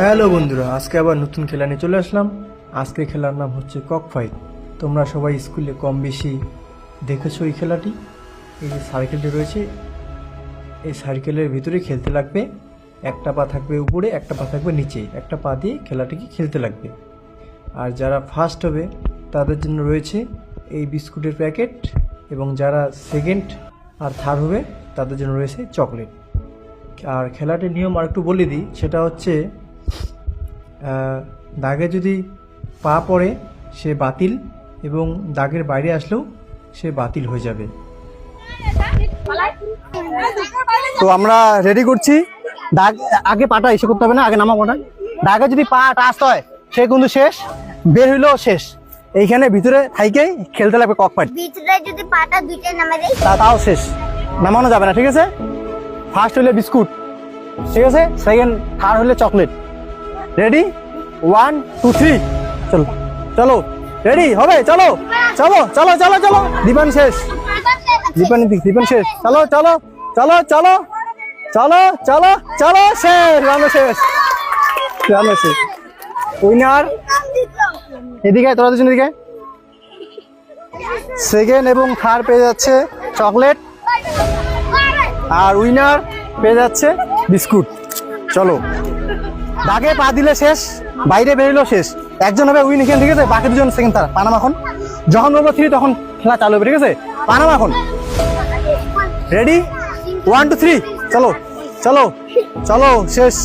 Hello বন্ধুরা, আজকে আবার নতুন খেলা নিয়ে চলে আসলাম। আজকে খেলার নাম হচ্ছে কক ফাইট তোমরা সবাই স্কুলে কম বেশি দেখেছ এই খেলাটি? এই যে সার্কেলটি রয়েছে, এই সার্কেলের ভিতরে খেলতে লাগবে, একটা পা থাকবে উপরে, একটা পা থাকবে নিচে, একটা পা দিয়ে খেলাটিকে খেলতে লাগবে। আর যারা ফার্স্ট হবে, তাদের জন্য রয়েছে এই বিস্কুটের প্যাকেট এবং যারা সেকেন্ড আর থার্ড হবে, তাদের জন্য রয়েছে চকলেট। আর খেলাটির নিয়ম আর একটু বলে দিই, সেটা হচ্ছে দাগে যদি পা পড়ে সে বাতিল এবং দাগের বাইরে আসলেও সে বাতিল হয়ে যাবে। তো আমরা রেডি করছি। দাগ আগে পাটা এসে করতে হবে না আগে নামা পাটা দাগে যদি পাটা আসতে হয় সে কিন্তু শেষ বের হইলেও শেষ। এইখানে ভিতরে থাইকেই খেলতে লাগবে কক ফাইট ভিতরে যদি পাটা দুইটা নামে দেয় তাও শেষ। নামানো যাবে না ঠিক আছে? ফার্স্ট হইলে বিস্কুট ঠিক আছে? সেকেন্ড থার্ড হইলে chocolate ready one two three চলো। চলো। রেডি হবে? চলো। চলো চলো চলো চলো। দীপান শেষ। দীপান দীপান শেষ। চলো চলো চলো চলো। চলো চলো চলো, শেষ। রানো শেষ। রানো শেষ। উইনার এদিকে, তোরা দুজন এদিকে। সেকেন্ড এবং থার্ড পেয়ে যাচ্ছে চকলেট আর উইনার পেয়ে যাচ্ছে বিস্কুট চলো। দাগে পা দিলে শেষ। বাইরে বেরোলো শেষ। একজন হবে উইন এখানে, ঠিক আছে? বাকি দুজন সেকেন্ড তার, পানামা এখন যখন বলব থ্রি তখন খেলা চালু হবে, ঠিক আছে? পানামা এখন রেডি ওয়ান টু থ্রি চলো চলো চলো, শেষ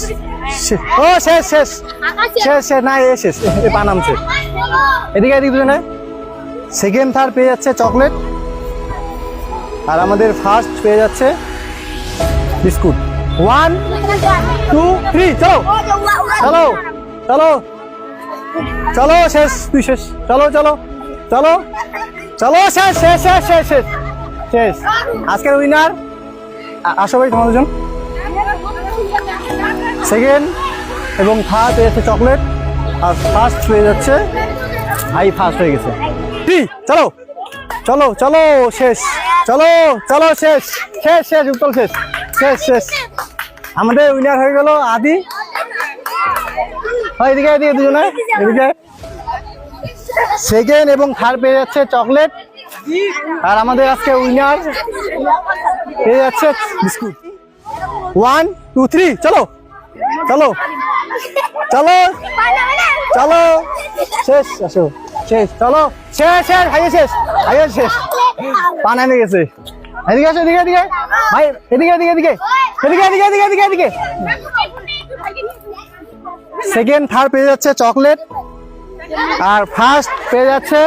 ও, শেষ শেষ। শেষ শেষ, না, এ, শেষ, এ পানাম শেষ এদিকে এদিকে দুজনে। সেকেন্ড থার্ড পেয়ে যাচ্ছে চকলেট আর আমাদের ফার্স্ট পেয়ে যাচ্ছে বিস্কুট ওয়ান টু থ্রি চলো। চলো। চলো। চলো, শেষ, তুই শেষ। চলো চলো। চলো। চলো, শেষ শেষ শেষ শেষ শেষ। শেষ। আজকের উইনার আসো ভাই তোমাদের জন সেকেন্ড এবং থার্ড পেয়ে যাচ্ছে চকলেট আর ফার্স্ট পেয়ে যাচ্ছে ভাই ফার্স্ট হয়ে গেছে। থ্রি চলো। চলো চলো, শেষ। চলো চলো, শেষ। শেষ শেষ, উত্তর শেষ। শেষ শেষ। আমাদের উইনার হয়ে গেল আদি। হয় এদিকে এদিকে দুজনে। এদিকে সেকেন্ড এবং থার্ড পেয়ে যাচ্ছে চকলেট আর আমাদের আজকে উইনার পেয়ে যাচ্ছে বিস্কুট ওয়ান টু থ্রি চলো। চলো। চলো। চলো। শেষ, আসো। শেষ, চলো। শেষ শেষ, হাইয়ে শেষ। হাইয়ে শেষ। পান এনে গেছে। এদিকে আসো, এদিকে এদিকে। ভাই এদিকে এদিকে। এদিকে এদিকে এদিকে এদিকে এদিকে। সেকেন্ড থার্ড পেয়ে যাচ্ছে চকলেট আর ফার্স্ট পেয়ে যাচ্ছে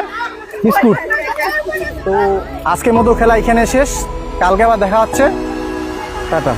বিস্কুট। তো আজকের মতো খেলা এখানে শেষ। কালকে আবার দেখা হচ্ছে। টাটা।